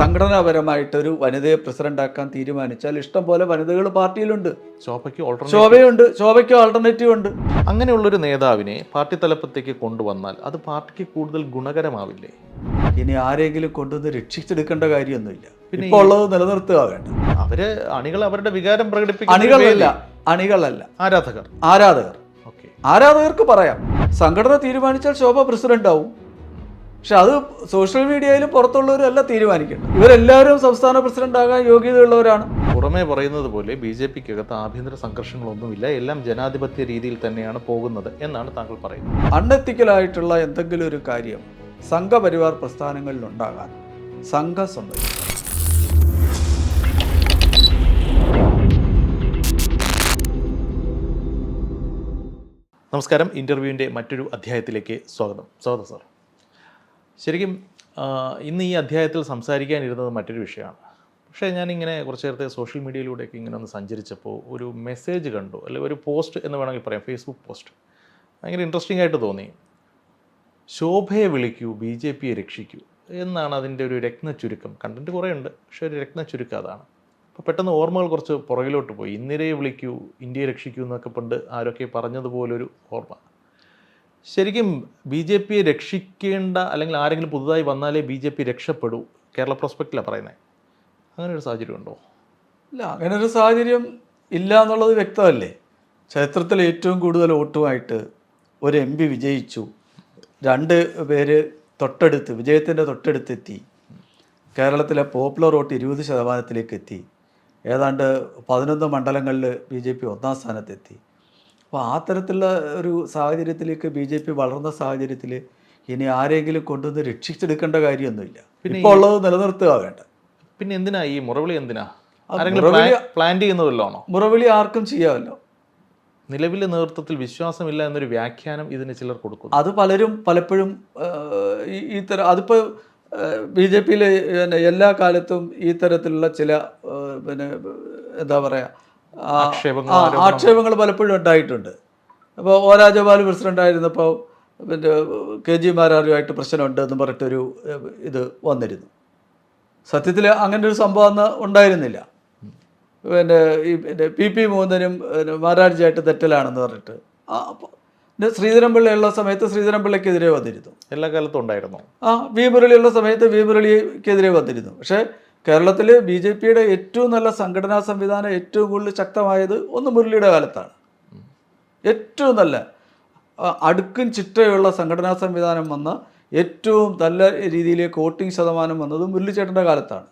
സംഘടനാപരമായിട്ടൊരു വനിതയെ പ്രസിഡന്റാക്കാൻ തീരുമാനിച്ചാൽ ഇഷ്ടം പോലെ വനിതകൾ പാർട്ടിയിലുണ്ട്. ശോഭയ്ക്ക് ശോഭയുണ്ട് ശോഭയ്ക്ക് ആൾട്ടർനേറ്റീവ് ഉണ്ട്. അങ്ങനെയുള്ളൊരു നേതാവിനെ പാർട്ടി തലപ്പത്തേക്ക് കൊണ്ടുവന്നാൽ അത് പാർട്ടിക്ക് കൂടുതൽ ഗുണകരമാവില്ലേ? ഇനി ആരെങ്കിലും കൊണ്ടുവന്ന് രക്ഷിച്ചെടുക്കേണ്ട കാര്യമൊന്നുമില്ല. ഇപ്പൊ ഉള്ളത് നിലനിർത്തുക വേണ്ട. അവർ അണികൾ അവരുടെ വികാരം പ്രകടിപ്പിക്കും അണികളല്ല അണികളല്ല. ആരാധകർ? ആരാധകർ. ഓക്കെ. ആരാധകർക്ക് പറയാം. സംഘടന തീരുമാനിച്ചാൽ ശോഭ പ്രസിഡന്റ് ആവും പക്ഷെ അത് സോഷ്യൽ മീഡിയയിലും പുറത്തുള്ളവരല്ല തീരുമാനിക്കുന്നത് ഇവരെല്ലാവരും സംസ്ഥാന പ്രസിഡന്റ് ആകാൻ യോഗ്യതയുള്ളവരാണ്. പുറമേ പറയുന്നത് പോലെ ബി ജെ പിക്കകത്ത് ആഭ്യന്തര സംഘർഷങ്ങളൊന്നുമില്ല. എല്ലാം ജനാധിപത്യ രീതിയിൽ തന്നെയാണ് പോകുന്നത് എന്നാണ് താങ്കൾ പറയുന്നത്. അൺഎത്തിക്കലായിട്ടുള്ള എന്തെങ്കിലും ഒരു കാര്യം സംഘപരിവാർ പ്രസ്ഥാനങ്ങളിൽ ഉണ്ടാകാൻ സംഘ സംഭവിക്കും നമസ്കാരം. ഇന്റർവ്യൂവിന്റെ മറ്റൊരു അധ്യായത്തിലേക്ക് സ്വാഗതം. സ്വാഗതം സാർ. ശരിക്കും ഇന്ന് ഈ അധ്യായത്തിൽ സംസാരിക്കാനിരുന്നത് മറ്റൊരു വിഷയമാണ്. പക്ഷേ ഞാനിങ്ങനെ കുറച്ച് നേരത്തെ സോഷ്യൽ മീഡിയയിലൂടെയൊക്കെ ഇങ്ങനെ ഒന്ന് സഞ്ചരിച്ചപ്പോൾ ഒരു മെസ്സേജ് കണ്ടു അല്ലെങ്കിൽ ഒരു പോസ്റ്റ് എന്ന് വേണമെങ്കിൽ പറയാം ഫേസ്ബുക്ക് പോസ്റ്റ്. ഭയങ്കര ഇൻട്രസ്റ്റിംഗ് ആയിട്ട് തോന്നി. ശോഭയെ വിളിക്കൂ ബി ജെ പിയെ രക്ഷിക്കൂ എന്നാണ് അതിന്റെ ഒരു രത്ന ചുരുക്കം. കണ്ടന്റ് കുറേ ഉണ്ട് പക്ഷേ ഒരു രത്ന ചുരുക്കം അതാണ്. അപ്പോൾ പെട്ടെന്ന് ഓർമ്മകൾ കുറച്ച് പുറകിലോട്ട് പോയി. ഇന്ദിരയെ വിളിക്കൂ ഇന്ത്യയെ രക്ഷിക്കൂ എന്നൊക്കെ പണ്ട് ആരൊക്കെ പറഞ്ഞതുപോലൊരു ഓർമ്മ. ശരിക്കും ബി ജെ പിയെ രക്ഷിക്കേണ്ട അല്ലെങ്കിൽ ആരെങ്കിലും പുതുതായി വന്നാലേ ബി ജെ പി രക്ഷപ്പെടൂ. കേരള പ്രോസ്പെക്റ്റിലാണ് പറയുന്നത് അങ്ങനെ ഒരു സാഹചര്യം ഉണ്ടോ? ഇല്ല അങ്ങനെ ഒരു സാഹചര്യം ഇല്ല എന്നുള്ളത് വ്യക്തമല്ലേ? ചരിത്രത്തിൽ ഏറ്റവും കൂടുതൽ വോട്ടുമായിട്ട് ഒരു എം പി വിജയിച്ചു. രണ്ട് പേര് തൊട്ടടുത്ത് വിജയത്തിന്റെ തൊട്ടടുത്തെത്തി. കേരളത്തിലെ പോപ്പുലർ വോട്ട് ഇരുപത് ശതമാനത്തിലേക്ക് എത്തി ഏതാണ്ട് പതിനൊന്ന് മണ്ഡലങ്ങളിൽ ബി ജെ പി ഒന്നാം സ്ഥാനത്തെത്തി. അപ്പോൾ ആ തരത്തിലുള്ള ഒരു സാഹചര്യത്തിലേക്ക് ബി ജെ പി വളർന്ന സാഹചര്യത്തിൽ ഇനി ആരെങ്കിലും കൊണ്ടുവന്ന് രക്ഷിച്ചെടുക്കേണ്ട കാര്യമൊന്നുമില്ല. ഇപ്പോൾ ഉള്ളത് നിലനിർത്തുക വേണ്ട. പിന്നെ എന്തിനാ ഈ മുറവിളി എന്തിനാ? പ്ലാൻ- ചെയ്യുന്നതല്ലോ മുറവിളി ആർക്കും ചെയ്യാമല്ലോ. നിലവിലെ നേതൃത്വത്തിൽ വിശ്വാസമില്ല എന്നൊരു വ്യാഖ്യാനം ഇതിന് ചിലർ കൊടുക്കും അത് പലരും പലപ്പോഴും ഈ- തര തരം അതിപ്പോൾ ബി ജെ പിയിലെ എല്ലാ കാലത്തും ഈ തരത്തിലുള്ള ചില പിന്നെ എന്താ പറയുക ആക്ഷേപങ്ങൾ, പലപ്പോഴും ഉണ്ടായിട്ടുണ്ട്. അപ്പോൾ ഒ രാജഗോപാൽ പ്രസിഡന്റ് ആയിരുന്നപ്പോൾ പിന്നെ കെ ജി മാരാരുമായിട്ട് പ്രശ്നമുണ്ട് എന്ന് പറഞ്ഞിട്ടൊരു ഇത് വന്നിരുന്നു. സത്യത്തിൽ അങ്ങനെ ഒരു സംഭവം അന്ന് ഉണ്ടായിരുന്നില്ല. പിന്നെ ഈ പിന്നെ പി പി മോഹനും പിന്നെ മാരാർജിയായിട്ട് തെറ്റലാണെന്ന് പറഞ്ഞിട്ട്. ശ്രീധരൻ ഉള്ള സമയത്ത് ശ്രീധരൻപിള്ളയ്ക്കെതിരെ വന്നിരുന്നു. എല്ലാ കാലത്തും ഉണ്ടായിരുന്നു. ആ വി മുരളിയുള്ള സമയത്ത് വി മുരളിക്കെതിരെ വന്നിരുന്നു. പക്ഷേ കേരളത്തിൽ ബി ജെ പിയുടെ ഏറ്റവും നല്ല സംഘടനാ സംവിധാനം ഏറ്റവും കൂടുതൽ ശക്തമായത് ഒന്ന് മുരളിയുടെ കാലത്താണ്. ഏറ്റവും നല്ല അടുക്കും ചിട്ടയുള്ള സംഘടനാ സംവിധാനം വന്ന ഏറ്റവും നല്ല രീതിയിലേക്ക് വോട്ടിംഗ് ശതമാനം വന്നത് മുരളിച്ചേട്ടന്റെ കാലത്താണ്.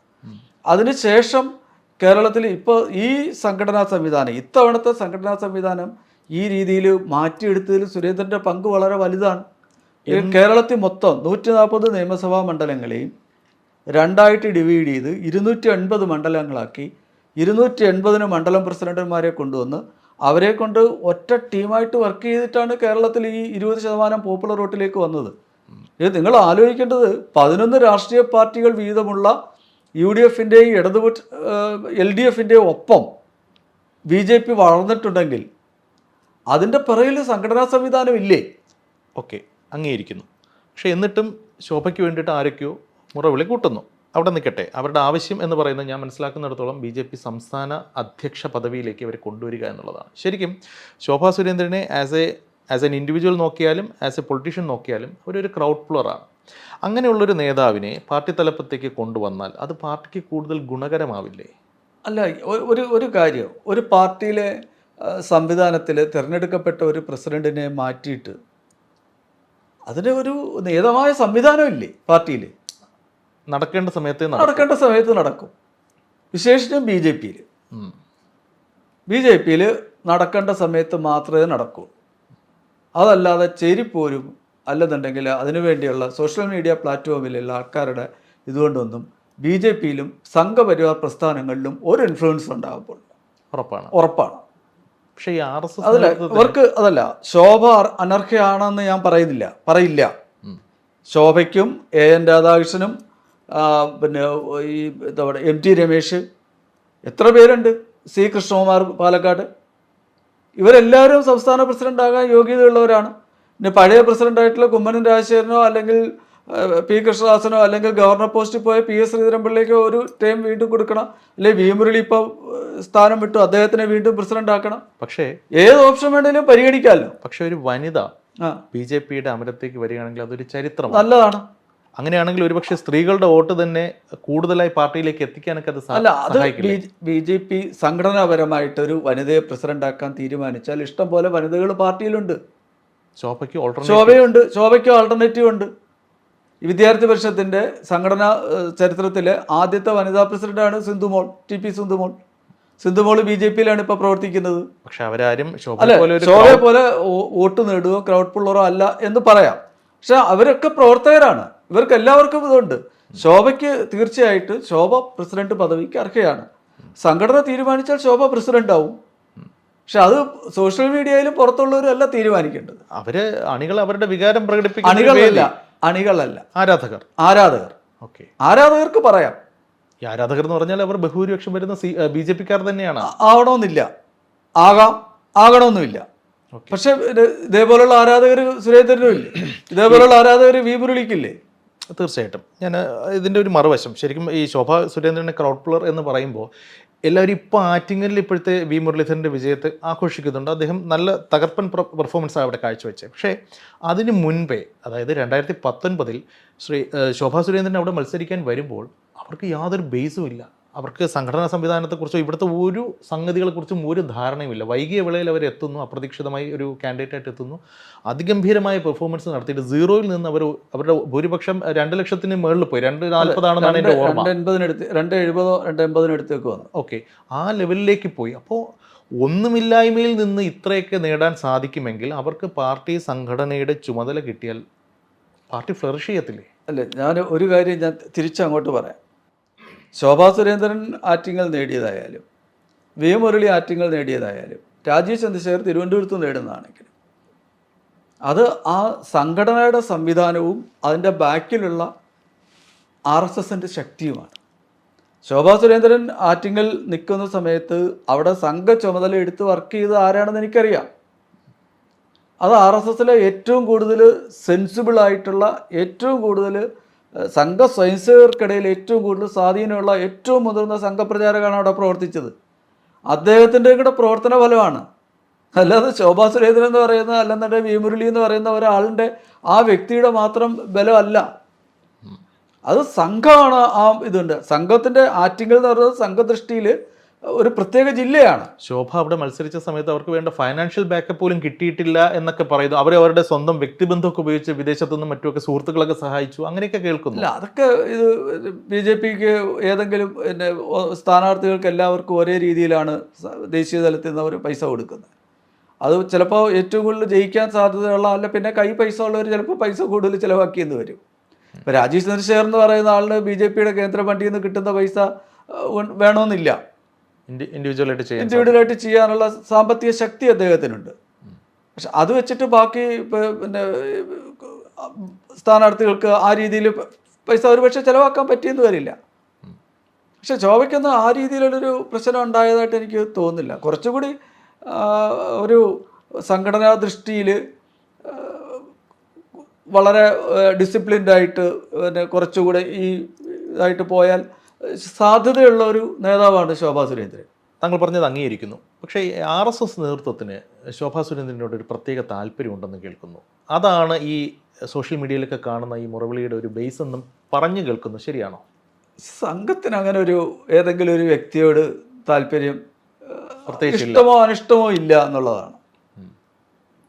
അതിനുശേഷം കേരളത്തിൽ ഇപ്പോൾ ഈ സംഘടനാ സംവിധാനം ഇത്തവണത്തെ സംഘടനാ സംവിധാനം ഈ രീതിയിൽ മാറ്റിയെടുത്തതിൽ സുരേന്ദ്രന്റെ പങ്ക് വളരെ വലുതാണ്. കേരളത്തിൽ മൊത്തം നൂറ്റി നാൽപ്പത് നിയമസഭാ മണ്ഡലങ്ങളെയും രണ്ടായിട്ട് ഡിവൈഡ് ചെയ്ത് ഇരുന്നൂറ്റി എൺപത് മണ്ഡലങ്ങളാക്കി ഇരുന്നൂറ്റി എൺപതിന് മണ്ഡലം പ്രസിഡന്റുമാരെ കൊണ്ടുവന്ന് അവരെ കൊണ്ട് ഒറ്റ ടീമായിട്ട് വർക്ക് ചെയ്തിട്ടാണ് കേരളത്തിൽ ഈ ഇരുപത് ശതമാനം പോപ്പുലർ വോട്ടിലേക്ക് വന്നത്. ഇത് നിങ്ങൾ ആലോചിക്കേണ്ടത് പതിനൊന്ന് രാഷ്ട്രീയ പാർട്ടികൾ വീതമുള്ള യു ഡി എഫിന്റെയും ഇടതുപക്ഷ എൽ ഡി എഫിന്റെയും ഒപ്പം ബി ജെ പി വളർന്നിട്ടുണ്ടെങ്കിൽ അതിന്റെ പിറകിൽ സംഘടനാ സംവിധാനം ഇല്ലേ? ഓക്കെ അംഗീകരിക്കുന്നു പക്ഷേ എന്നിട്ടും ശോഭയ്ക്ക് വേണ്ടിയിട്ട് ആരൊക്കെയോ മുറവിളി കൂട്ടുന്നു. അവിടെ നിൽക്കട്ടെ. അവരുടെ ആവശ്യം എന്ന് പറയുന്നത് ഞാൻ മനസ്സിലാക്കുന്നിടത്തോളം ബി ജെ പി സംസ്ഥാന അധ്യക്ഷ പദവിയിലേക്ക് അവർ കൊണ്ടുവരിക എന്നുള്ളതാണ്. ശരിക്കും ശോഭാ സുരേന്ദ്രനെ as a as an individual നോക്കിയാലും ആസ് എ പൊളിറ്റീഷ്യൻ നോക്കിയാലും അവരൊരു ക്രൗഡ് പ്ലറാണ് അങ്ങനെയുള്ളൊരു നേതാവിനെ പാർട്ടി തലപ്പത്തേക്ക് കൊണ്ടുവന്നാൽ അത് പാർട്ടിക്ക് കൂടുതൽ ഗുണകരമാവില്ലേ? അല്ല ഒരു ഒരു കാര്യം. ഒരു പാർട്ടിയിലെ സംവിധാനത്തിൽ തിരഞ്ഞെടുക്കപ്പെട്ട ഒരു പ്രസിഡന്റിനെ മാറ്റിയിട്ട് അതിന് ഒരു നിയതമായ സംവിധാനമില്ലേ പാർട്ടിയിൽ നടക്കേണ്ട സമയത്ത് നടക്കും. നടക്കേണ്ട സമയത്ത് നടക്കും. വിശേഷിച്ചും ബി ജെ പിയിൽ ബി ജെ പിയിൽ നടക്കേണ്ട സമയത്ത് മാത്രമേ നടക്കൂ. അതല്ലാതെ ചേരിപ്പോരും അല്ലെന്നുണ്ടെങ്കിൽ അതിനുവേണ്ടിയുള്ള സോഷ്യൽ മീഡിയ പ്ലാറ്റ്ഫോമിലുള്ള ആൾക്കാരുടെ ഇതുകൊണ്ടൊന്നും ബി ജെ പിയിലും സംഘപരിവാർ പ്രസ്ഥാനങ്ങളിലും ഒരു ഇൻഫ്ലുവൻസ് ഉണ്ടാകുമ്പോൾ ഉറപ്പാണ്. ഉറപ്പാണ്. പക്ഷേ ഈ ആർ എസ് അതല്ല എസ് ഇവർക്ക് അതല്ല ശോഭ അനർഹയാണെന്ന് ഞാൻ പറയുന്നില്ല പറയില്ല. ശോഭയ്ക്കും എ എൻ രാധാകൃഷ്ണനും പിന്നെ ഈ എന്താ പറയുക എം ടി രമേശ് എത്ര പേരുണ്ട്? സി കൃഷ്ണകുമാർ പാലക്കാട്. ഇവരെല്ലാവരും സംസ്ഥാന പ്രസിഡന്റ് ആകാൻ യോഗ്യതയുള്ളവരാണ്. പിന്നെ പഴയ പ്രസിഡന്റായിട്ടുള്ള കുമ്മനം രാജശേഖരനോ അല്ലെങ്കിൽ പി കൃഷ്ണദാസനോ അല്ലെങ്കിൽ ഗവർണർ പോസ്റ്റിൽ പോയ പി എസ് ശ്രീധരൻപിള്ളിക്കോ ഒരു ടൈം വീണ്ടും കൊടുക്കണം. അല്ലെങ്കിൽ വി മുരളി ഇപ്പോൾ സ്ഥാനം വിട്ടു. അദ്ദേഹത്തിനെ വീണ്ടും പ്രസിഡന്റ് ആക്കണം പക്ഷേ ഏത് ഓപ്ഷൻ വേണമെങ്കിലും പരിഗണിക്കാമല്ലോ. പക്ഷേ ഒരു വനിത ആ. ബി ജെ പിയുടെ അമരത്തേക്ക് വരികയാണെങ്കിൽ അതൊരു ചരിത്രം നല്ലതാണ്. അങ്ങനെയാണെങ്കിൽ ഒരുപക്ഷെ സ്ത്രീകളുടെ വോട്ട് തന്നെ കൂടുതലായി പാർട്ടിയിലേക്ക് എത്തിക്കാനൊക്കെ അത് അല്ല അത് ബി ജെ പി സംഘടനാപരമായിട്ട് ഒരു വനിതയെ പ്രസിഡന്റ് ആക്കാൻ തീരുമാനിച്ചാൽ ഇഷ്ടം പോലെ വനിതകൾ പാർട്ടിയിലുണ്ട്. ശോഭയ്ക്ക് ശോഭയുണ്ട് ശോഭയ്ക്ക് ആൾട്ടർനേറ്റീവ് ഉണ്ട്. വിദ്യാർത്ഥി പരിഷത്തിന്റെ സംഘടനാ ചരിത്രത്തിലെ ആദ്യത്തെ വനിതാ പ്രസിഡന്റാണ് Sindhumol T P Sindhumol. Sindhumol B J പിയിലാണ് ഇപ്പൊ പ്രവർത്തിക്കുന്നത്. പക്ഷെ അവരാരും ശോഭയെ പോലെ വോട്ട് നേടുകയോ ക്രൗഡ് പുള്ളറോ അല്ല എന്ന് പറയാം. പക്ഷെ അവരൊക്കെ പ്രവർത്തകരാണ്. ഇവർക്ക് എല്ലാവർക്കും ഇതുണ്ട്. ശോഭയ്ക്ക് തീർച്ചയായിട്ട് ശോഭ പ്രസിഡന്റ് പദവിക്ക് അർഹയാണ്. സംഘടന തീരുമാനിച്ചാൽ ശോഭ പ്രസിഡന്റ് ആവും പക്ഷെ അത് സോഷ്യൽ മീഡിയയിലും പുറത്തുള്ളവരല്ല തീരുമാനിക്കേണ്ടത്. അവർ അണികൾ അവരുടെ വികാരം പ്രകടിപ്പിക്കും അണികളല്ല അണികളല്ല. ആരാധകർ. ആരാധകർ. ഓക്കെ. ആരാധകർക്ക് പറയാം. ഈ ആരാധകർ എന്ന് പറഞ്ഞാൽ അവർ ബഹുഭൂരിപക്ഷം വരുന്ന സി ബി ജെ പിക്കാർ തന്നെയാണ്. ആവണമെന്നില്ല. ആകാം ആകണമെന്നുമില്ല. പക്ഷെ ഇത് ഇതേപോലുള്ള ആരാധകർ സുരേന്ദ്രനും ഇല്ലേ? ഇതേപോലുള്ള ആരാധകർ വി മുരളിക്കില്ലേ? തീർച്ചയായിട്ടും. ഞാൻ ഇതിന്റെ ഒരു മറുവശം. ശരിക്കും ഈ ശോഭ സുരേന്ദ്രനെ ക്രൗഡ് പ്ലർ എന്ന് പറയുമ്പോൾ എല്ലാവരും ഇപ്പോൾ ആറ്റിങ്ങലിൽ ഇപ്പോഴത്തെ വി മുരളീധരന്റെ വിജയത്തെ ആഘോഷിക്കുന്നുണ്ട്. അദ്ദേഹം നല്ല തകർപ്പൻ പെർഫോമൻസാണ് അവിടെ കാഴ്ചവെച്ചത്. പക്ഷേ അതിന് മുൻപേ അതായത് രണ്ടായിരത്തി പത്തൊൻപതിൽ ശ്രീ ശോഭാ സുരേന്ദ്രൻ അവിടെ മത്സരിക്കാൻ വരുമ്പോൾ അവർക്ക് യാതൊരു ബേസും ഇല്ല. അവർക്ക് സംഘടനാ സംവിധാനത്തെക്കുറിച്ചോ ഇവിടുത്തെ ഒരു സംഗതികളെക്കുറിച്ചും ഒരു ധാരണയുമില്ല. വൈകിയ വേളയിൽ അവർ എത്തുന്നു അപ്രതീക്ഷിതമായി ഒരു കാൻഡിഡേറ്റായിട്ട് എത്തുന്നു. അതിഗംഭീരമായ പെർഫോമൻസ് നടത്തിയിട്ട് സീറോയിൽ നിന്ന് അവർ അവരുടെ ഭൂരിപക്ഷം രണ്ട് ലക്ഷത്തിന് മുകളിൽ പോയി. രണ്ട് നാൽപ്പതാണെന്നാണ് എന്റെ ഓർമ്മ. രണ്ട് എൺപതിനടുത്ത് രണ്ട് എഴുപതോ രണ്ട് എൺപതിനടുത്തേക്ക് വന്നു. ഓക്കെ. ആ ലെവലിലേക്ക് പോയി. അപ്പോൾ ഒന്നുമില്ലായ്മയിൽ നിന്ന് ഇത്രയൊക്കെ നേടാൻ സാധിക്കുമെങ്കിൽ അവർക്ക് പാർട്ടി സംഘടനയുടെ ചുമതല കിട്ടിയാൽ പാർട്ടി ഫ്ലറിഷ് ചെയ്യത്തില്ലേ? അല്ലേ ഞാൻ ഒരു കാര്യം ഞാൻ തിരിച്ചങ്ങോട്ട് പറയാം. ശോഭാ സുരേന്ദ്രൻ ആറ്റിങ്ങൾ നേടിയതായാലും വി മുരളി ആറ്റിങ്ങൾ നേടിയതായാലും രാജീവ് ചന്ദ്രശേഖർ തിരുവനന്തപുരത്ത് നേടുന്നതാണെങ്കിലും അത് ആ സംഘടനയുടെ സംവിധാനവും അതിന്റെ ബാക്കിലുള്ള ആർ എസ് എസിന്റെ ശക്തിയുമാണ്. ശോഭാ സുരേന്ദ്രൻ ആറ്റിങ്ങൽ നിൽക്കുന്ന സമയത്ത് അവിടെ സംഘ ചുമതല എടുത്ത് വർക്ക് ചെയ്ത് ആരാണെന്ന് എനിക്കറിയാം. അത് ആർ എസ് എസിലെ ഏറ്റവും കൂടുതൽ സെൻസിബിളായിട്ടുള്ള ഏറ്റവും കൂടുതൽ സംഘ സ്വയംസേവർക്കിടയിൽ ഏറ്റവും കൂടുതൽ സ്വാധീനമുള്ള ഏറ്റവും മുതിർന്ന സംഘപ്രചാരകനാണ് അവിടെ പ്രവർത്തിച്ചത്. അദ്ദേഹത്തിന്റെ കൂടെ പ്രവർത്തന ഫലമാണ്. അല്ലാതെ ശോഭാ സുരേന്ദ്രൻ എന്ന് പറയുന്ന അല്ലെന്നുണ്ടെങ്കിൽ വി മുരളി എന്ന് പറയുന്ന ഒരാളിന്റെ ആ വ്യക്തിയുടെ മാത്രം ബലമല്ല. അത് സംഘമാണ് ആ ഇതുണ്ട്. സംഘത്തിന്റെ ആറ്റിങ്ങൾ എന്ന് പറയുന്നത് സംഘദൃഷ്ടിയിൽ ഒരു പ്രത്യേക ജില്ലയാണ്. ശോഭ അവിടെ മത്സരിച്ച സമയത്ത് അവർക്ക് വേണ്ട ഫൈനാൻഷ്യൽ ബാക്കപ്പ് പോലും കിട്ടിയിട്ടില്ല എന്നൊക്കെ പറയുന്നു. അവരെ അവരുടെ സ്വന്തം വ്യക്തിബന്ധമൊക്കെ ഉപയോഗിച്ച് വിദേശത്തു നിന്നും മറ്റുമൊക്കെ സുഹൃത്തുക്കളൊക്കെ സഹായിച്ചു. അങ്ങനെയൊക്കെ കേൾക്കുന്നു. അല്ല അതൊക്കെ ഇത് ബി ജെ പിക്ക് ഏതെങ്കിലും പിന്നെ സ്ഥാനാർത്ഥികൾക്ക് എല്ലാവർക്കും ഒരേ രീതിയിലാണ് ദേശീയ തലത്തിൽ നിന്ന് അവർ പൈസ കൊടുക്കുന്നത്. അത് ചിലപ്പോൾ ഏറ്റവും കൂടുതൽ ജയിക്കാൻ സാധ്യതയുള്ള അല്ല പിന്നെ കൈ പൈസ ഉള്ളവർ ചിലപ്പോൾ പൈസ കൂടുതൽ ചിലവാക്കിയെന്ന് വരും. ഇപ്പം രാജീവ് ചന്ദ്രശേഖർ എന്ന് പറയുന്ന ആളിന് ബി ജെ പിയുടെ കേന്ദ്ര ഫണ്ടിൽ നിന്ന് കിട്ടുന്ന പൈസ വേണമെന്നില്ല. ഇൻഡിവിജ്വൽ ആയിട്ട് ചെയ്യാൻ ഇൻഡിവിജ്വലായിട്ട് ചെയ്യാനുള്ള സാമ്പത്തിക ശക്തി അദ്ദേഹത്തിനുണ്ട്. പക്ഷെ അത് വെച്ചിട്ട് ബാക്കി പിന്നെ സ്ഥാനാർത്ഥികൾക്ക് ആ രീതിയിൽ പൈസ ഒരുപക്ഷെ ചിലവാക്കാൻ പറ്റിയെന്ന് വരില്ല. പക്ഷെ ശോഭയ്ക്കൊന്നും ആ രീതിയിലുള്ളൊരു പ്രശ്നം ഉണ്ടായതായിട്ട് എനിക്ക് തോന്നുന്നില്ല. കുറച്ചുകൂടി ഒരു സംഘടനാ ദൃഷ്ടിയിൽ വളരെ ഡിസിപ്ലിൻഡായിട്ട് പിന്നെ കുറച്ചുകൂടെ ഈ ഇതായിട്ട് പോയാൽ സാധ്യതയുള്ള ഒരു നേതാവാണ് ശോഭാ സുരേന്ദ്രൻ. താങ്കൾ പറഞ്ഞത് അംഗീകരിക്കുന്നു. പക്ഷേ ആർ എസ് എസ് നേതൃത്വത്തിന് ശോഭാ സുരേന്ദ്രനോട് ഒരു പ്രത്യേക താല്പര്യമുണ്ടെന്ന് കേൾക്കുന്നു. അതാണ് ഈ സോഷ്യൽ മീഡിയയിലൊക്കെ കാണുന്ന ഈ മുറവിളിയുടെ ഒരു ബേസ് എന്നും പറഞ്ഞു കേൾക്കുന്നു ശരിയാണോ? സംഘത്തിന് അങ്ങനെ ഒരു ഏതെങ്കിലും ഒരു വ്യക്തിയോട് താല്പര്യം പ്രത്യേകിച്ച് ഇഷ്ടമോ അനിഷ്ടമോ ഇല്ല എന്നുള്ളതാണ്.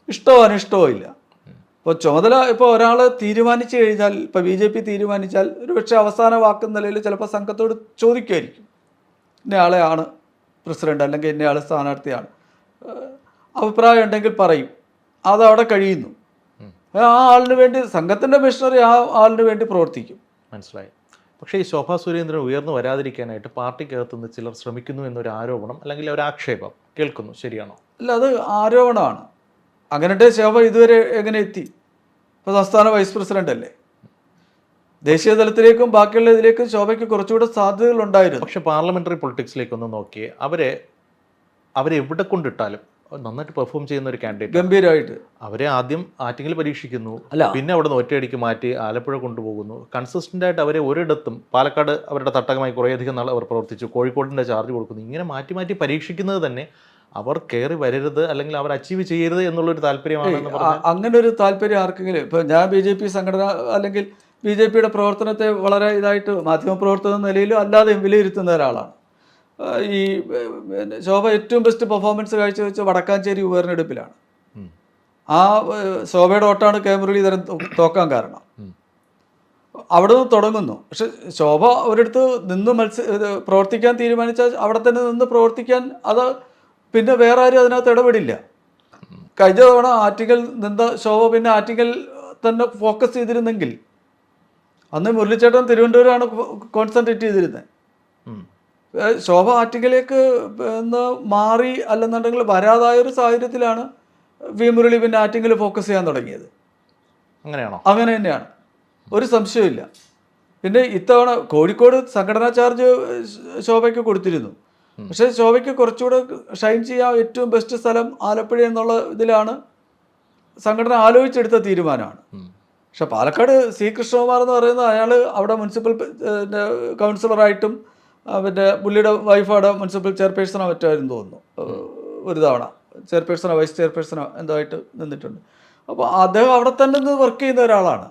ഇഷ്ടമോ അനിഷ്ടമോ ഇല്ല. ഇപ്പോൾ ചുമതല ഇപ്പോൾ ഒരാൾ തീരുമാനിച്ചു കഴിഞ്ഞാൽ ഇപ്പോൾ ബി ജെ പി തീരുമാനിച്ചാൽ ഒരുപക്ഷെ അവസാന വാക്കുന്ന നിലയിൽ ചിലപ്പോൾ സംഘത്തോട് ചോദിക്കുമായിരിക്കും. ഇന്നയാളെ ആണ് പ്രസിഡന്റ് അല്ലെങ്കിൽ ഇന്നയാൾ സ്ഥാനാർത്ഥിയാണ്. അഭിപ്രായം ഉണ്ടെങ്കിൽ പറയും. അതവിടെ കഴിയുന്നു. ആ ആളിന് വേണ്ടി സംഘത്തിന്റെ മിഷണറി ആ ആളിന് വേണ്ടി പ്രവർത്തിക്കും. മനസ്സിലായി. പക്ഷേ ഈ ശോഭാ സുരേന്ദ്രൻ ഉയർന്നു വരാതിരിക്കാനായിട്ട് പാർട്ടിക്കകത്തു നിന്ന് ചിലർ ശ്രമിക്കുന്നു എന്നൊരു ആരോപണം അല്ലെങ്കിൽ ഒരു ആക്ഷേപം കേൾക്കുന്നു. ശരിയാണോ? അല്ല അത് ആരോപണമാണ്. അങ്ങനത്തെ ശോഭ ഇതുവരെ എങ്ങനെ എത്തി? ഇപ്പോൾ സംസ്ഥാന വൈസ് പ്രസിഡന്റ് അല്ലേ? ദേശീയ തലത്തിലേക്കും ബാക്കിയുള്ള ഇതിലേക്കും ശോഭയ്ക്ക് കുറച്ചുകൂടെ സാധ്യതകൾ ഉണ്ടായിരുന്നു. പക്ഷെ പാർലമെന്ററി പൊളിറ്റിക്സിലേക്ക് ഒന്ന് നോക്കിയേ അവരെ അവരെ എവിടെ കൊണ്ടിട്ടാലും നന്നായിട്ട് പെർഫോം ചെയ്യുന്ന ഒരു കാൻഡിഡേറ്റ് ഗംഭീരമായിട്ട് അവരെ ആദ്യം ആറ്റിങ്ങിൽ പരീക്ഷിക്കുന്നു അല്ല. പിന്നെ അവിടെ നിന്ന് ഒറ്റയടിക്ക് മാറ്റി ആലപ്പുഴ കൊണ്ടുപോകുന്നു. കൺസിസ്റ്റന്റ് ആയിട്ട് അവരെ ഒരിടത്തും പാലക്കാട് അവരുടെ തട്ടകമായി കുറേയധികം നാൾ അവർ പ്രവർത്തിച്ചു. കോഴിക്കോടിന്റെ ചാർജ് കൊടുക്കുന്നു. ഇങ്ങനെ മാറ്റി മാറ്റി പരീക്ഷിക്കുന്നത് തന്നെ അവർ കയറി വരരുത് അല്ലെങ്കിൽ അവർ അച്ചീവ് ചെയ്യരുത് എന്നുള്ളൊരു താല്പര്യമാണ് അങ്ങനെ ഒരു താല്പര്യം ആർക്കെങ്കിലും? ഇപ്പൊ ഞാൻ ബി ജെ പി സംഘടന അല്ലെങ്കിൽ ബി ജെ പിയുടെ പ്രവർത്തനത്തെ വളരെ ഇതായിട്ട് മാധ്യമപ്രവർത്തന നിലയിലും അല്ലാതെയും വിലയിരുത്തുന്ന ഒരാളാണ്. ഈ ശോഭ ഏറ്റവും ബെസ്റ്റ് പെർഫോമൻസ് കാഴ്ചവെച്ച വടക്കാഞ്ചേരി ഉപതെരഞ്ഞെടുപ്പിലാണ്. ആ ശോഭയുടെ ഓട്ടാണ് കെ മുരളീധരൻ തോക്കാൻ കാരണം. അവിടെ നിന്ന് തുടങ്ങുന്നു. പക്ഷെ ശോഭ ഒരിടത്ത് നിന്ന് മത്സ പ്രവർത്തിക്കാൻ തീരുമാനിച്ചാൽ അവിടെ തന്നെ നിന്ന് പ്രവർത്തിക്കാൻ അത് പിന്നെ വേറെ ആരും അതിനകത്ത് ഇടപെടില്ല. കഴിഞ്ഞ തവണ ആറ്റിങ്ങൽ നിന്ന ശോഭ പിന്നെ ആറ്റിങ്ങൽ തന്നെ ഫോക്കസ് ചെയ്തിരുന്നെങ്കിൽ അന്ന് മുരളിച്ചേട്ടൻ തിരുവനന്തപുരമാണ് കോൺസെൻട്രേറ്റ് ചെയ്തിരുന്നത് ശോഭ ആറ്റിങ്ങലേക്ക് എന്ന് മാറി അല്ലെന്നുണ്ടെങ്കിൽ വരാതായ ഒരു സാഹചര്യത്തിലാണ് വി മുരളി പിന്നെ ആറ്റിങ്ങൽ ഫോക്കസ് ചെയ്യാൻ തുടങ്ങിയത്. അങ്ങനെയാണോ? അങ്ങനെ തന്നെയാണ്. ഒരു സംശയമില്ല പിന്നെ ഇത്തവണ കോഴിക്കോട് സംഘടനാ ചാർജ് ശോഭയ്ക്ക് കൊടുത്തിരുന്നു. പക്ഷേ ശോഭയ്ക്ക് കുറച്ചുകൂടെ ഷൈൻ ചെയ്യാൻ ഏറ്റവും ബെസ്റ്റ് സ്ഥലം ആലപ്പുഴ എന്നുള്ള ഇതിലാണ് സംഘടന ആലോചിച്ചെടുത്ത തീരുമാനമാണ്. പക്ഷെ പാലക്കാട് സി കൃഷ്ണകുമാർ എന്ന് പറയുന്നത് അയാൾ അവിടെ മുനിസിപ്പൽ കൗൺസിലറായിട്ടും പിന്നെ പുള്ളിയുടെ വൈഫ് അവിടെ മുനിസിപ്പൽ ചെയർപേഴ്സണോ മറ്റായിരുന്നു തോന്നുന്നു. ഒരു തവണ. ചെയർപേഴ്സണോ വൈസ് ചെയർപേഴ്സണോ എന്തോ ആയിട്ട് നിന്നിട്ടുണ്ട്. അപ്പോൾ അദ്ദേഹം അവിടെ തന്നെ നിന്ന് വർക്ക് ചെയ്യുന്ന ഒരാളാണ്.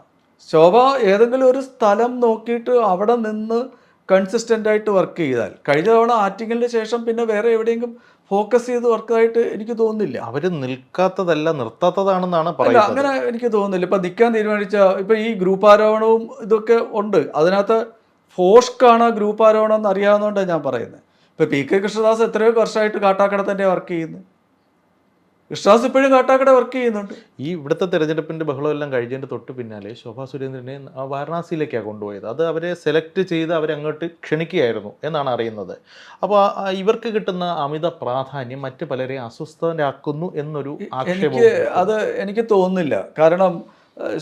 ശോഭ ഏതെങ്കിലും ഒരു സ്ഥലം നോക്കിയിട്ട് അവിടെ നിന്ന് കൺസിസ്റ്റന്റ് ആയിട്ട് വർക്ക് ചെയ്താൽ. കഴിഞ്ഞ തവണ ആറ്റിങ്ങലിന് ശേഷം പിന്നെ വേറെ എവിടെയെങ്കിലും ഫോക്കസ് ചെയ്ത് വർക്കായിട്ട് എനിക്ക് തോന്നുന്നില്ല. അവർ നിൽക്കാത്തതല്ല നിർത്താത്തതാണെന്നാണ് പറയുന്നത്. അങ്ങനെ എനിക്ക് തോന്നുന്നില്ല. ഇപ്പൊ നിൽക്കാൻ തീരുമാനിച്ച ഇപ്പൊ ഈ ഗ്രൂപ്പ് ആരോപണവും ഇതൊക്കെ ഉണ്ട്. അതിനകത്ത് ഫോഷ്ക്കാണ് ഗ്രൂപ്പ് ആരോപണം എന്ന് അറിയാവുന്നതുകൊണ്ടാണ് ഞാൻ പറയുന്നത് ഇപ്പൊ പി കെ കൃഷ്ണദാസ് എത്രയോ വർഷമായിട്ട് കാട്ടാക്കട തന്നെ വർക്ക് ചെയ്യുന്നു. കൃഷ്ണദാസ് ഇപ്പോഴും കാട്ടാക്കട വർക്ക് ചെയ്യുന്നുണ്ട്. ഈ ഇവിടുത്തെ തെരഞ്ഞെടുപ്പിന്റെ ബഹളം എല്ലാം കഴിഞ്ഞതിന്റെ തൊട്ട് പിന്നാലെ ശോഭാ സുരേന്ദ്രനെ ആ വാരണാസിയിലേക്കാണ് കൊണ്ടുപോയത്. അത് അവരെ സെലക്ട് ചെയ്ത് അവരെ അങ്ങോട്ട് ക്ഷണിക്കുകയായിരുന്നു എന്നാണ് അറിയുന്നത്. അപ്പോൾ ഇവർക്ക് കിട്ടുന്ന അമിത പ്രാധാന്യം മറ്റ് പലരെ അസ്വസ്ഥരാക്കുന്നു എന്നൊരു ആക്ഷേപം അത് എനിക്ക് തോന്നുന്നില്ല. കാരണം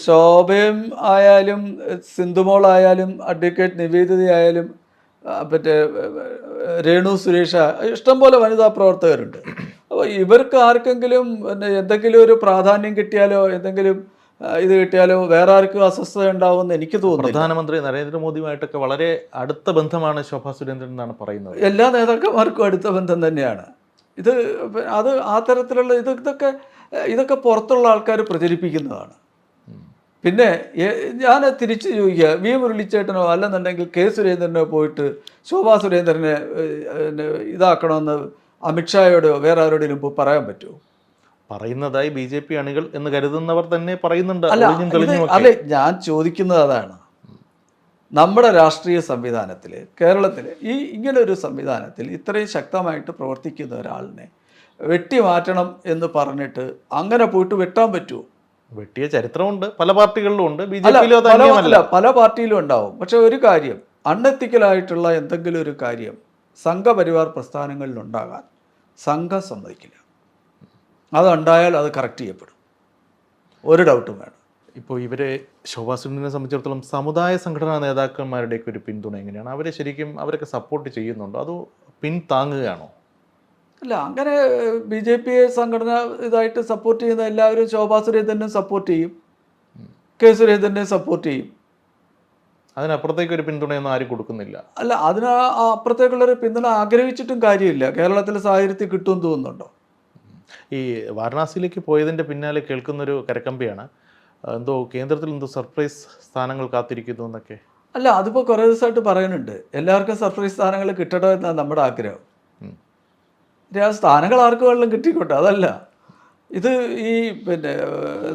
ശോഭയും ആയാലും സിന്ധുമോൾ സിന്ധുമോളായാലും അഡ്വക്കേറ്റ് നിവേദിതയായാലും മറ്റേ രേണു സുരേഷ ഇഷ്ടംപോലെ വനിതാ പ്രവർത്തകരുണ്ട്. ഇവർക്ക് ആർക്കെങ്കിലും പിന്നെ എന്തെങ്കിലും ഒരു പ്രാധാന്യം കിട്ടിയാലോ എന്തെങ്കിലും ഇത് കിട്ടിയാലോ വേറെ ആർക്കും അസ്വസ്ഥത ഉണ്ടാവുമെന്ന് എനിക്ക് തോന്നുന്നു പ്രധാനമന്ത്രി നരേന്ദ്രമോദിയുമായിട്ടൊക്കെ വളരെ അടുത്ത ബന്ധമാണ് ശോഭാ സുരേന്ദ്രൻ എന്നാണ് പറയുന്നത്. എല്ലാ നേതാക്കന്മാർക്കും അടുത്ത ബന്ധം തന്നെയാണ്. ഇത് അത് ആ തരത്തിലുള്ള ഇത് ഇതൊക്കെ ഇതൊക്കെ പുറത്തുള്ള ആൾക്കാർ പ്രചരിപ്പിക്കുന്നതാണ്. പിന്നെ ഞാൻ തിരിച്ചു ചോദിക്കുക വി മുരളിച്ചേട്ടനോ അല്ലെന്നുണ്ടെങ്കിൽ കെ സുരേന്ദ്രനോ പോയിട്ട് ശോഭാ സുരേന്ദ്രനെ ഇതാക്കണമെന്ന് അമിത്ഷായോടോ വേറെ ആരോടെങ്കിലും പോയി പറയാൻ പറ്റുമോ പറയുന്നതായി ബി ജെ പി അണികൾ എന്ന് കരുതുന്നവർ തന്നെ പറയുന്നുണ്ട്. അല്ല ഞാൻ ചോദിക്കുന്നത് അതാണ്. നമ്മുടെ രാഷ്ട്രീയ സംവിധാനത്തിൽ കേരളത്തിൽ ഈ ഇങ്ങനെ ഒരു സംവിധാനത്തിൽ ഇത്രയും ശക്തമായിട്ട് പ്രവർത്തിക്കുന്ന ഒരാളിനെ വെട്ടി മാറ്റണം എന്ന് പറഞ്ഞിട്ട് അങ്ങനെ പോയിട്ട് വെട്ടാൻ പറ്റുമോ വെട്ടിയ ചരിത്രമുണ്ട്. പല പാർട്ടികളിലും ഉണ്ട്. ബി ജെ പിയിലും പല പാർട്ടിയിലും ഉണ്ടാവും. പക്ഷെ ഒരു കാര്യം അൺഎത്തിക്കലായിട്ടുള്ള എന്തെങ്കിലും ഒരു കാര്യം സംഘപരിവാർ പ്രസ്ഥാനങ്ങളിൽ ഉണ്ടാകാൻ സംഘം സമ്മതിക്കില്ല. അതുണ്ടായാൽ അത് കറക്റ്റ് ചെയ്യപ്പെടും. ഒരു ഡൗട്ടും വേണം ഇപ്പോൾ ഇവരെ ശോഭാ സുനിനെ സംബന്ധിച്ചിടത്തോളം സമുദായ സംഘടനാ നേതാക്കന്മാരുടെയൊക്കെ ഒരു പിന്തുണ എങ്ങനെയാണ്? അവരെ ശരിക്കും അവരൊക്കെ സപ്പോർട്ട് ചെയ്യുന്നുണ്ടോ? അതോ പിൻതാങ്ങുകയാണോ? അല്ല അങ്ങനെ ബി ജെ പി സംഘടന ഇതായിട്ട് സപ്പോർട്ട് ചെയ്യുന്ന എല്ലാവരും ശോഭാ സുരേന്ദ്രനെ സപ്പോർട്ട് ചെയ്യും. കെ സുരേന്ദ്രനെ സപ്പോർട്ട് ചെയ്യും. അതിനപ്പുറത്തേക്ക് ഒരു പിന്തുണയൊന്നും ആരും കൊടുക്കുന്നില്ല. അല്ല അതിന് അപ്പുറത്തേക്കുള്ള അപ്പുറത്തേക്കുള്ളൊരു പിന്തുണ ആഗ്രഹിച്ചിട്ടും കാര്യമില്ല. കേരളത്തിലെ സാഹചര്യത്തിൽ കിട്ടുമെന്ന് തോന്നുന്നുണ്ടോ? ഈ വാരണാസിയിലേക്ക് പോയതിന്റെ പിന്നാലെ കേൾക്കുന്നൊരു കരക്കമ്പിയാണ്. എന്തോ കേന്ദ്രത്തിൽ എന്തോ സർപ്രൈസ് സ്ഥാനങ്ങൾ കാത്തിരിക്കുന്നു എന്നൊക്കെ. അല്ല അതിപ്പോൾ കുറേ ദിവസമായിട്ട് പറയുന്നുണ്ട്. എല്ലാവർക്കും സർപ്രൈസ് സ്ഥാനങ്ങൾ കിട്ടണം എന്നാണ് നമ്മുടെ ആഗ്രഹം. സ്ഥാനങ്ങൾ ആർക്ക് വേണമെങ്കിലും കിട്ടിക്കോട്ടെ അതല്ല. ഇത് ഈ പിന്നെ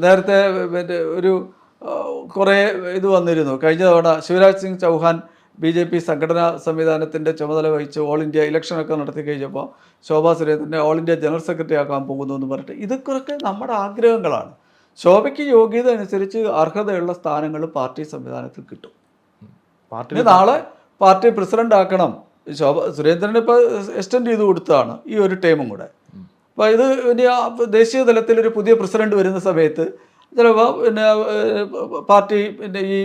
നേരത്തെ പിന്നെ ഒരു കുറേ ഇത് വന്നിരുന്നു. കഴിഞ്ഞ തവണ Shivraj Singh Chouhan B J P സംഘടനാ സംവിധാനത്തിന്റെ ചുമതല വഹിച്ച് ഓൾ ഇന്ത്യ ഇലക്ഷനൊക്കെ നടത്തി കഴിഞ്ഞപ്പോൾ ശോഭാ സുരേന്ദ്രനെ ഓൾ ഇന്ത്യ ജനറൽ സെക്രട്ടറി ആക്കാൻ പോകുന്നു എന്ന് പറഞ്ഞിട്ട് ഇതൊക്കെ നമ്മുടെ ആഗ്രഹങ്ങളാണ്. ശോഭയ്ക്ക് യോഗ്യത അനുസരിച്ച് അർഹതയുള്ള സ്ഥാനങ്ങൾ പാർട്ടി സംവിധാനത്തിൽ കിട്ടും. പാർട്ടി നാളെ പാർട്ടി പ്രസിഡന്റ് ആക്കണം. ശോഭ സുരേന്ദ്രൻ ഇപ്പോൾ എക്സ്റ്റെൻഡ് ചെയ്ത് കൊടുത്തതാണ് ഈ ഒരു ടൈമും കൂടെ. അപ്പോൾ ഇത് ഇനി ദേശീയ തലത്തിൽ ഒരു പുതിയ പ്രസിഡന്റ് വരുന്ന സമയത്ത് ചിലപ്പോൾ പിന്നെ പാർട്ടി പിന്നെ ഈ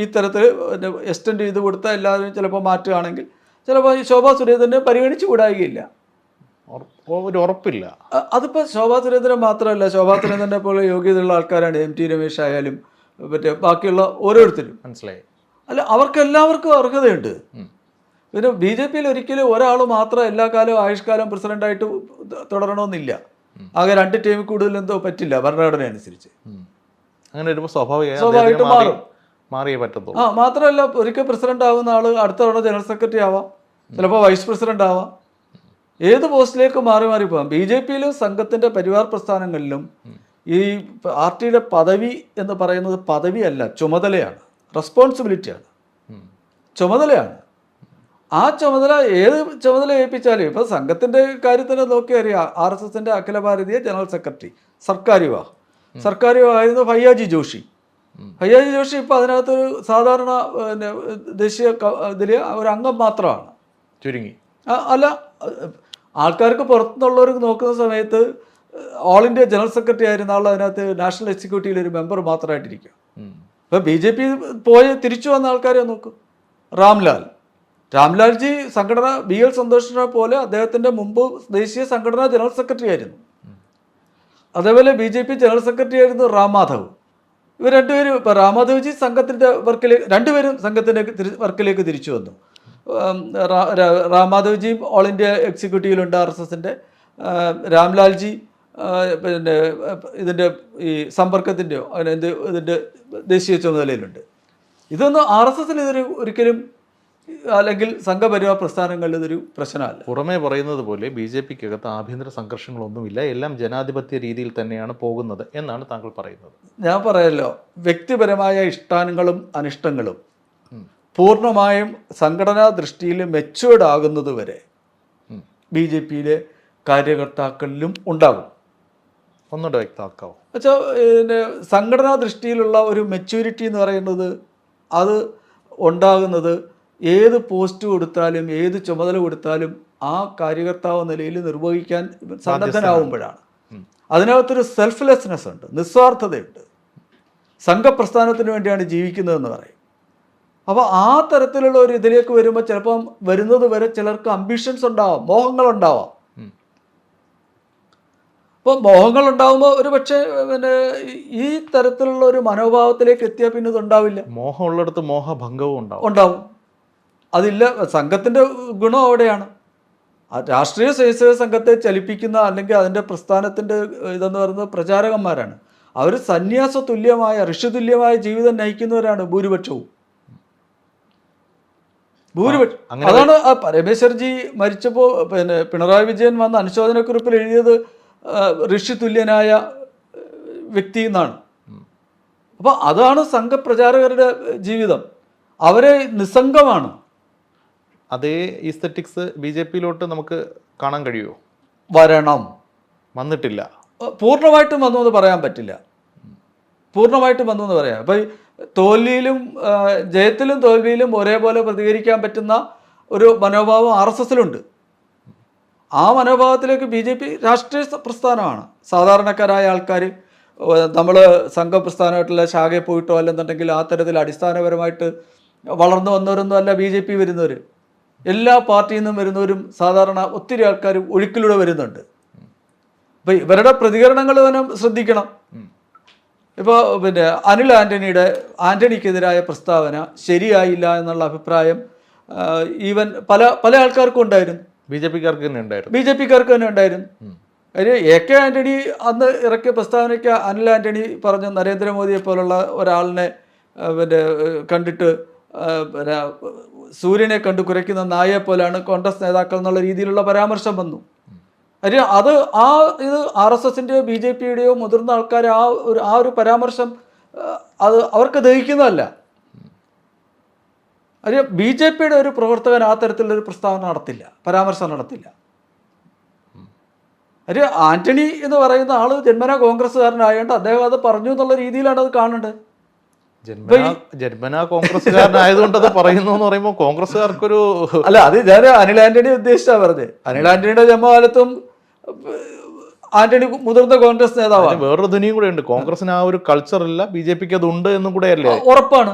ഈ തരത്തിൽ പിന്നെ എക്സ്റ്റെൻഡ് ചെയ്ത് കൊടുത്താൽ എല്ലാവരും ചിലപ്പോൾ മാറ്റുകയാണെങ്കിൽ ചിലപ്പോൾ ഈ ശോഭാ സുരേന്ദ്രനെ പരിഗണിച്ചു കൂടായികയില്ല ഒരു ഉറപ്പില്ല. അതിപ്പോൾ അതിപ്പോ ശോഭാ സുരേന്ദ്രൻ മാത്രമല്ല ശോഭാ സുരേന്ദ്രനെ പോലെ യോഗ്യതയുള്ള ആൾക്കാരാണ് എം ടി രമേശ് ആയാലും മറ്റേ ബാക്കിയുള്ള ഓരോരുത്തരും. മനസ്സിലായി. അല്ല അവർക്ക് എല്ലാവർക്കും അർഹതയുണ്ട് പിന്നെ ബി ജെ പിയിൽ ഒരിക്കലും ഒരാൾ മാത്രം എല്ലാ കാലവും ആയുഷ്കാലം പ്രസിഡന്റായിട്ട് തുടരണമെന്നില്ല. ആകെ രണ്ട് ടീമിൽ കൂടുതൽ എന്തോ പറ്റില്ല ഭരണഘടന അനുസരിച്ച് അങ്ങനെ വരുമ്പോൾ സ്വാഭാവികമായി സ്വാഭാവികമായിട്ട് മാറി- മാറും. മാറിയേ പറ്റത്തുള്ളൂ. ആ മാത്രമല്ല ഒരിക്കൽ പ്രസിഡന്റ് ആവുന്ന ആൾ അടുത്ത തവണ ജനറൽ സെക്രട്ടറി ആവാം. ചിലപ്പോൾ വൈസ് പ്രസിഡന്റ് ആവാം. ഏത് പോസ്റ്റിലേക്ക് മാറി മാറി പോകാം? ബി ജെ പിയിലും സംഘത്തിന്റെ പരിവാർ പ്രസ്ഥാനങ്ങളിലും ഈ പാർട്ടിയുടെ പദവി എന്ന് പറയുന്നത് പദവിയല്ല ചുമതലയാണ്. റെസ്പോൺസിബിലിറ്റിയാണ്. ചുമതലയാണ്. ആ ചുമതല ഏത് ചുമതല ഏൽപ്പിച്ചാലും ഇപ്പൊ സംഘത്തിന്റെ കാര്യത്തിൽ നോക്കി അറിയാം. ആർ എസ് എസിന്റെ അഖില ഭാരതീയ ജനറൽ സെക്രട്ടറി സർക്കാർ വിവാഹ സർക്കാർ വിവാഹമായിരുന്നു ഭയ്യാജി ജോഷി ഭയ്യാജി ജോഷി ഇപ്പൊ അതിനകത്തൊരു സാധാരണ പിന്നെ, ദേശീയ ഇതിൽ ഒരു അംഗം മാത്രമാണ്. ചുരുങ്ങി. അല്ല ആൾക്കാർക്ക് പുറത്തുനിന്നുള്ളവർ നോക്കുന്ന സമയത്ത് ഓൾ ഇന്ത്യ ജനറൽ സെക്രട്ടറി ആയിരുന്ന ആൾ അതിനകത്ത് നാഷണൽ എക്സിക്യൂട്ടീവിൽ ഒരു മെമ്പർ മാത്രമായിട്ടിരിക്കും. ഉം. ഇപ്പം ബി ജെ പി പോയി തിരിച്ചു വന്ന ആൾക്കാരെ നോക്കൂ. രാംലാൽ രാംലാൽജി സംഘടന ബി എൽ സന്തോഷിനെ പോലെ അദ്ദേഹത്തിന്റെ മുമ്പ് ദേശീയ സംഘടനാ ജനറൽ സെക്രട്ടറി ആയിരുന്നു. അതേപോലെ B J P general secretary ആയിരുന്നു റാം മാധവ് ഇവർ രണ്ടുപേരും ഇപ്പോൾ രാമാധവ്ജി സംഘത്തിന്റെ വർക്കിലേക്ക് രണ്ടുപേരും സംഘത്തിന്റെ വർക്കിലേക്ക് തിരിച്ചു വന്നു. രാമാധവ്ജിയും ഓൾ ഇന്ത്യ എക്സിക്യൂട്ടീവിലുണ്ട് ആർ എസ് എസിന്റെ രാംലാൽജി പിന്നെ ഇതിന്റെ ഈ സമ്പർക്കത്തിന്റെയോ അങ്ങനെ എന്ത് ഇതിന്റെ ദേശീയ ചുമതലയിലുണ്ട്. ഇതൊന്നും ആർ എസ് എസിന് ഇതൊരു ഒരിക്കലും അല്ലെങ്കിൽ സംഘപരിവാർ പ്രസ്ഥാനങ്ങളിൽ ഇതൊരു പ്രശ്നമല്ല. പുറമേ പറയുന്നത് പോലെ ബി ജെ പിക്കകത്ത് ആഭ്യന്തര സംഘർഷങ്ങളൊന്നുമില്ല. എല്ലാം ജനാധിപത്യ രീതിയിൽ തന്നെയാണ് പോകുന്നത് എന്നാണ് താങ്കൾ പറയുന്നത്. ഞാൻ പറയല്ലോ വ്യക്തിപരമായ ഇഷ്ടാനങ്ങളും അനിഷ്ടങ്ങളും. പൂർണമായും സംഘടനാ ദൃഷ്ടിയിൽ മെച്ചുവേർഡ് ആകുന്നത് വരെ. ബി ജെ പിയിലെ കാര്യകർത്താക്കളിലും ഉണ്ടാകും. ഒന്നുകൂടെ വ്യക്തമാക്കാവോ? വെച്ചാൽ പിന്നെ സംഘടനാ ദൃഷ്ടിയിലുള്ള ഒരു മെച്യൂരിറ്റി എന്ന് പറയുന്നത് അത് ഉണ്ടാകുന്നത് ഏത് പോസ്റ്റ് കൊടുത്താലും ഏത് ചുമതല കൊടുത്താലും ആ കാര്യകർത്താവ് നിലയിൽ നിർവഹിക്കാൻ സന്നദ്ധനാവുമ്പോഴാണ്. അതിനകത്തൊരു സെൽഫ്ലെസ്നെസ് ഉണ്ട് നിസ്വാർത്ഥതയുണ്ട്. സംഘപ്രസ്ഥാനത്തിന് വേണ്ടിയാണ് ജീവിക്കുന്നതെന്ന് പറയും. അപ്പോൾ ആ തരത്തിലുള്ള ഒരു ഇതിലേക്ക് വരുമ്പോൾ ചിലപ്പം വരുന്നത് വരെ ചിലർക്ക് അംബിഷൻസ് ഉണ്ടാവാം മോഹങ്ങളുണ്ടാവാം. അപ്പോൾ മോഹങ്ങൾ ഉണ്ടാകുമ്പോൾ ഒരു പക്ഷേ പിന്നെ ഈ- ഈ തരത്തിലുള്ള ഒരു മനോഭാവത്തിലേക്ക് എത്തിയാൽ പിന്നെ ഇതുണ്ടാവില്ല. മോഹമുള്ളിടത്ത് മോഹഭംഗവും ഉണ്ടാവും. ഉണ്ടാവും. അതില്ല സംഘത്തിന്റെ ഗുണം അവിടെയാണ്. ആ രാഷ്ട്രീയ സ്വയംസേവ സംഘത്തെ ചലിപ്പിക്കുന്ന അല്ലെങ്കിൽ അതിന്റെ പ്രസ്ഥാനത്തിന്റെ ഇതെന്ന് പറയുന്നത് പ്രചാരകന്മാരാണ്. അവർ സന്യാസ തുല്യമായ ഋഷിതുല്യമായ ജീവിതം നയിക്കുന്നവരാണ് ഭൂരിപക്ഷവും. ഭൂരിപക്ഷം അതാണ് ആ പരമേശ്വർജി മരിച്ചപ്പോൾ പിന്നെ പിണറായി വിജയൻ വന്ന അനുശോചനക്കുറിപ്പിൽ എഴുതിയത് ഋഷി തുല്യനായ വ്യക്തി എന്നാണ്. അപ്പോൾ അതാണ് സംഘപ്രചാരകരുടെ ജീവിതം. അവരെ നിസ്സംഗമാണ്. അതേ ഈസ്തറ്റിക്സ് ബി ജെ പിയിലോട്ട് നമുക്ക് കാണാൻ കഴിയുമോ വരണം. വന്നിട്ടില്ല. പൂർണമായിട്ടും വന്നു എന്ന് പറയാൻ പറ്റില്ല. പൂർണമായിട്ടും വന്നു എന്ന് പറയാം. അപ്പം തോൽവിയിലും ജയത്തിലും തോൽവിയിലും ഒരേപോലെ പ്രതികരിക്കാൻ പറ്റുന്ന ഒരു മനോഭാവം ആർ എസ് എസിലുണ്ട്. ആ മനോഭാവത്തിലേക്ക് ബി ജെ പി രാഷ്ട്രീയ പ്രസ്ഥാനമാണ്. സാധാരണക്കാരായ ആൾക്കാർ നമ്മൾ സംഘപ്രസ്ഥാനമായിട്ടുള്ള ശാഖയിൽ പോയിട്ടോ അല്ലെന്നുണ്ടെങ്കിൽ ആ തരത്തിൽ അടിസ്ഥാനപരമായിട്ട് വളർന്നു വന്നവരൊന്നും അല്ല ബി ജെ പി വരുന്നവർ എല്ലാ പാർട്ടിയിൽ നിന്നും വരുന്നവരും സാധാരണ ഒത്തിരി ആൾക്കാർ ഒഴുക്കിലൂടെ വരുന്നുണ്ട്. അപ്പം ഇവരുടെ പ്രതികരണങ്ങൾ തന്നെ ശ്രദ്ധിക്കണം. ഇപ്പൊ ഇപ്പോൾ പിന്നെ അനിൽ ആന്റണിയുടെ ആന്റണിക്കെതിരായ പ്രസ്താവന ശരിയായില്ല എന്നുള്ള അഭിപ്രായം ഈവൻ പല പല ആൾക്കാർക്കും ഉണ്ടായിരുന്നു. ബി ജെ പിക്കാർക്ക് തന്നെ ഉണ്ടായിരുന്നു. ബി ജെ പിക്കാർക്ക് തന്നെ ഉണ്ടായിരുന്നു. അതിന് എ കെ ആന്റണി അന്ന് ഇറക്കിയ പ്രസ്താവനയ്ക്ക് അനിൽ ആന്റണി പറഞ്ഞു നരേന്ദ്രമോദിയെ പോലുള്ള ഒരാളിനെ പിന്നെ കണ്ടിട്ട് സൂര്യനെ കണ്ടു കുറയ്ക്കുന്ന നായയെ പോലെയാണ് കോൺഗ്രസ് നേതാക്കൾ എന്നുള്ള രീതിയിലുള്ള പരാമർശം വന്നു. അരി അത് ആ ഇത് ആർ എസ് എസിന്റെയോ ബി ജെ പിയുടെയോ മുതിർന്ന ആൾക്കാർ ആ ഒരു ആ ഒരു പരാമർശം അത് അവർക്ക് ദഹിക്കുന്നതല്ല. അരി ബി ജെ പിയുടെ ഒരു പ്രവർത്തകൻ ആ തരത്തിലുള്ള ഒരു പ്രസ്താവന നടത്തില്ല പരാമർശം നടത്തില്ല. അരി ആന്റണി എന്ന് പറയുന്ന ആൾ ജന്മന കോൺഗ്രസ്സുകാരനായതുകൊണ്ട് അദ്ദേഹം അത് പറഞ്ഞു എന്നുള്ള രീതിയിലാണ് അത് കാണേണ്ടത്. ജന്മന കോൺഗ്രസ്സുകാരനായതുകൊണ്ട് അത് പറയുന്നു എന്ന് പറയുമ്പോൾ കോൺഗ്രസ്സുകാർക്കൊരു അല്ല അത് ഞാൻ അനിൽ ആന്റണി ഉദ്ദേശിച്ചാ പറഞ്ഞത്. അനിൽ ആന്റണിയുടെ ജന്മകാലത്തും ആന്റണി മുതിർന്ന കോൺഗ്രസ് നേതാവാണ്. വേറൊരു ധനിയും കൂടെ ഉണ്ട്. കോൺഗ്രസിന് ആ ഒരു കൾച്ചർ ഇല്ല. ബി ജെ പിക്ക് അത് ഉണ്ട് എന്നും കൂടെ അല്ലേ? ഉറപ്പാണ്.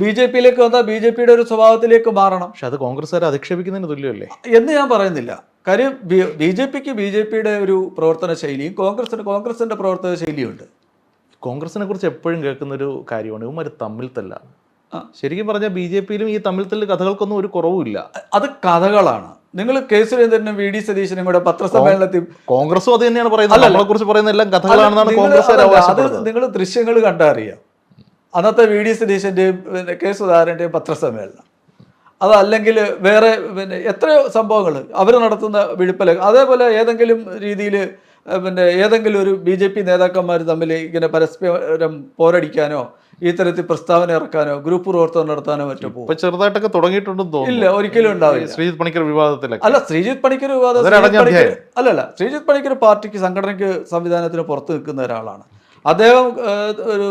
ബി ജെ പിയിലേക്ക് വന്നാൽ ബി ജെ പിയുടെ ഒരു സ്വഭാവത്തിലേക്ക് മാറണം. പക്ഷെ അത് കോൺഗ്രസ്സുകാരെ അധിക്ഷേപിക്കുന്നതിന് തുല്യമല്ലേ? എന്ന് ഞാൻ പറയുന്നില്ല. കാര്യം ബി ജെ പിക്ക് ബി ജെ പിയുടെ ഒരു പ്രവർത്തന ശൈലിയും കോൺഗ്രസിന് കോൺഗ്രസിന്റെ പ്രവർത്തന ശൈലിയുണ്ട് കോൺഗ്രസിനെ കുറിച്ച് എപ്പോഴും കേൾക്കുന്നൊരു കാര്യമാണ്. ഇവന്മാർ തമ്മിൽ തല്ലാണ് ശരിക്കും പറഞ്ഞാൽ ബി ജെ പിയിലും ഈ തമ്മിൽ തല്ല് കഥകൾക്കൊന്നും ഒരു കുറവുമില്ല. അത് കഥകളാണ്. നിങ്ങൾ കെ സുരേന്ദ്രനും വി ഡി സതീശനും കൂടെ പത്രസമ്മേളനത്തിൽ കോൺഗ്രസും അത് തന്നെയാണ് പറയുന്നത്. നമ്മളെ കുറിച്ച് പറയുന്ന എല്ലാം കഥകളാണെന്നാണ് കോൺഗ്രസ് അത് നിങ്ങൾ ദൃശ്യങ്ങൾ കണ്ടറിയാം. അന്നത്തെ വി ഡി സതീശന്റെയും പിന്നെ കെ സുധാകരന്റെയും പത്രസമ്മേളനം. അതല്ലെങ്കിൽ വേറെ പിന്നെ എത്രയോ സംഭവങ്ങൾ അവർ നടത്തുന്ന വിഴുപ്പല അതേപോലെ ഏതെങ്കിലും രീതിയിൽ പിന്നെ ഏതെങ്കിലും ഒരു ബി ജെ പി നേതാക്കന്മാർ തമ്മിൽ ഇങ്ങനെ പരസ്പരം പോരടിക്കാനോ ഈ തരത്തിൽ പ്രസ്താവന ഇറക്കാനോ ഗ്രൂപ്പ് പ്രവർത്തനം നടത്താനോ മറ്റോ പോകും ചെറുതായിട്ടൊക്കെ തുടങ്ങിയിട്ടുണ്ടെന്ന് തോന്നുന്നു. ഇല്ല ഒരിക്കലും ഉണ്ടാവില്ല. ശ്രീജിത് പണിക്കർ വിവാദത്തിൽ അല്ല ശ്രീജിത് പണിക്കർ വിവാദം അതൊരു അടഞ്ഞ ശ്രീജിത്ത് പണിക്കർ അല്ലല്ല ശ്രീജിത്ത് പണിക്കർ പാർട്ടിക്ക് സംഘടനയ്ക്ക് സംവിധാനത്തിന് പുറത്ത് നിൽക്കുന്ന ഒരാളാണ്. അദ്ദേഹം ഒരു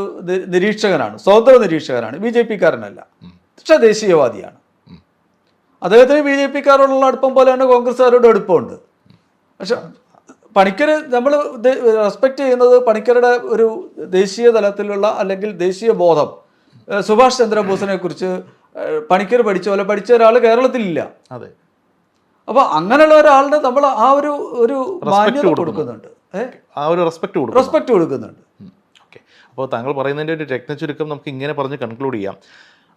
നിരീക്ഷകനാണ് സ്വതന്ത്ര നിരീക്ഷകനാണ് ബി ജെ പിക്കാരനല്ല. പക്ഷെ ദേശീയവാദിയാണ്. അദ്ദേഹത്തിന് ബി ജെ പിക്കാരോടുള്ള അടുപ്പം പോലെ തന്നെ കോൺഗ്രസ്സുകാരോട് അടുപ്പമുണ്ട്. പക്ഷെ പണിക്കർ നമ്മൾ റെസ്പെക്ട് ചെയ്യുന്നത് പണിക്കരുടെ ഒരു ദേശീയ തലത്തിലുള്ള അല്ലെങ്കിൽ ദേശീയ ബോധം. സുഭാഷ് ചന്ദ്രബോസിനെ കുറിച്ച് പണിക്കർ പഠിച്ച പോലെ പഠിച്ച ഒരാൾ കേരളത്തിലില്ല. അതെ. അപ്പൊ അങ്ങനെയുള്ള ഒരാളിന് നമ്മൾ ആ ഒരു ഒരു മാന്യത കൊടുക്കുന്നു. കൊടുക്കുന്നുണ്ട്. ആ ഒരു റെസ്പെക്ട് കൊടുക്കും റെസ്പെക്ട് കൊടുക്കുന്നുണ്ട്. ഓക്കെ. അപ്പോൾ താങ്കൾ പറയുന്നതിന്റെ ഒരു രത്ന ചുരുക്കം നമുക്ക് ഇങ്ങനെ പറഞ്ഞ് കൺക്ലൂഡ് ചെയ്യാം.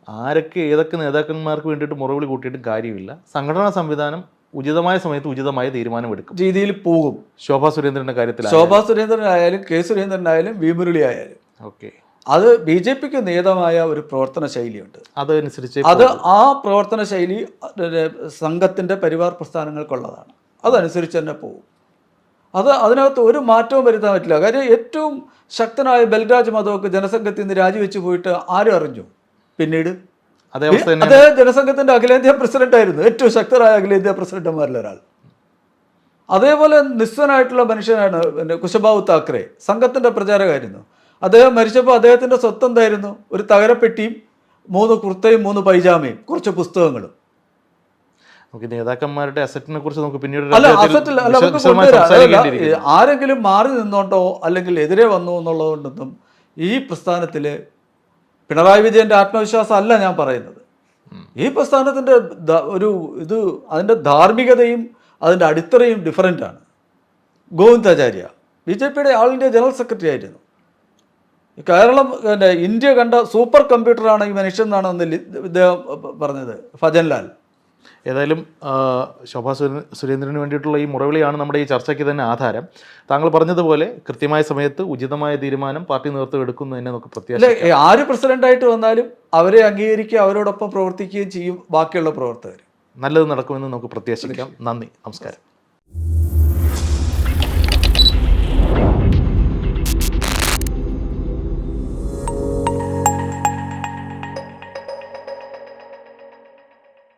ആരൊക്കെ ഏതൊക്കെ നേതാക്കന്മാർക്ക് വേണ്ടിയിട്ട് മുറവിളി കൂട്ടിയിട്ടും കാര്യമില്ല. സംഘടനാ സംവിധാനം ഉചിതമായ സമയത്ത് ഉചിതമായ തീരുമാനമെടുക്കും. രീതിയിൽ പോകും. ശോഭാ സുരേന്ദ്രന്റെ കാര്യത്തിൽ ശോഭാ സുരേന്ദ്രനായാലും കെ സുരേന്ദ്രനായാലും വി മുരളി ആയാലും ഓക്കെ. അത് ബി ജെ പിക്ക് നിയതമായ ഒരു പ്രവർത്തന ശൈലിയുണ്ട്. അതനുസരിച്ച് അത് ആ പ്രവർത്തന ശൈലി സംഘത്തിന്റെ പരിവാർ പ്രസ്ഥാനങ്ങൾക്കുള്ളതാണ്. അതനുസരിച്ച് തന്നെ പോകും. അത് അതിനകത്ത് ഒരു മാറ്റവും വരുത്താൻ പറ്റില്ല. കാര്യം ഏറ്റവും ശക്തനായ ബൽരാജ് മധവക്ക് ജനസംഘത്തിൽ നിന്ന് രാജിവെച്ച് പോയിട്ട് ആരും അറിഞ്ഞു? പിന്നീട് അദ്ദേഹം ജനസംഘത്തിന്റെ അഖിലേന്ത്യാ പ്രസിഡന്റ് ആയിരുന്നു ഏറ്റവും ശക്തരായ അഖിലേന്ത്യാ പ്രസിഡന്റുമാരിൽ ഒരാൾ അതേപോലെ നിസ്വനായിട്ടുള്ള മനുഷ്യനാണ് പിന്നെ കുശബാബു താക്കറെ. സംഘത്തിന്റെ പ്രചാരകമായിരുന്നു അദ്ദേഹം മരിച്ചപ്പോൾ അദ്ദേഹത്തിന്റെ സ്വത്ത് എന്തായിരുന്നു? ഒരു തകരപ്പെട്ടിയും മൂന്ന് കുർത്തയും മൂന്ന് പൈജാമയും കുറച്ച് പുസ്തകങ്ങളും. നമുക്ക് നേതാക്കന്മാരുടെ അസറ്റിനെ കുറിച്ച് നമുക്ക് പിന്നീട് അല്ല അധ്യായത്തിൽ അല്ല. ആരെങ്കിലും മാറി നിന്നോണ്ടോ അല്ലെങ്കിൽ എതിരെ വന്നു എന്നുള്ളതുകൊണ്ടൊന്നും ഈ പ്രസ്ഥാനത്തിൽ പിണറായി വിജയന്റെ ആത്മവിശ്വാസം അല്ല ഞാൻ പറയുന്നത്. ഈ പ്രസ്ഥാനത്തിന്റെ ഒരു ഇത് അതിന്റെ ധാർമ്മികതയും അതിന്റെ അടിത്തറയും ഡിഫറന്റ് ആണ്. ഗോവിന്ദാചാര്യ ബി ജെ പിയുടെ ആൾ ഇന്ത്യ ജനറൽ സെക്രട്ടറി ആയിരുന്നു. കേരളം ഇന്ത്യ കണ്ട സൂപ്പർ കമ്പ്യൂട്ടറാണ് ഈ മനുഷ്യൻ എന്നാണ് അന്ന് ഇദ്ദേഹം പറഞ്ഞത് ഭജൻലാൽ ഏതായാലും ശോഭാ സുരേ- സുരേന്ദ്രന് വേണ്ടിയിട്ടുള്ള ഈ മുറവിളിയാണ് നമ്മുടെ ഈ ചർച്ചയ്ക്ക് തന്നെ ആധാരം. താങ്കൾ പറഞ്ഞതുപോലെ കൃത്യമായ സമയത്ത് ഉചിതമായ തീരുമാനം പാർട്ടി നേതൃത്വം എടുക്കുന്നു തന്നെ നമുക്ക് പ്രത്യാശ അല്ലെ ആര് പ്രസിഡന്റായിട്ട് വന്നാലും അവരെ അംഗീകരിക്കുക അവരോടൊപ്പം പ്രവർത്തിക്കുകയും ചെയ്യും ബാക്കിയുള്ള പ്രവർത്തകർ. നല്ലത് നടക്കുമെന്ന് നമുക്ക് പ്രത്യാശിക്കാം. നന്ദി നമസ്കാരം.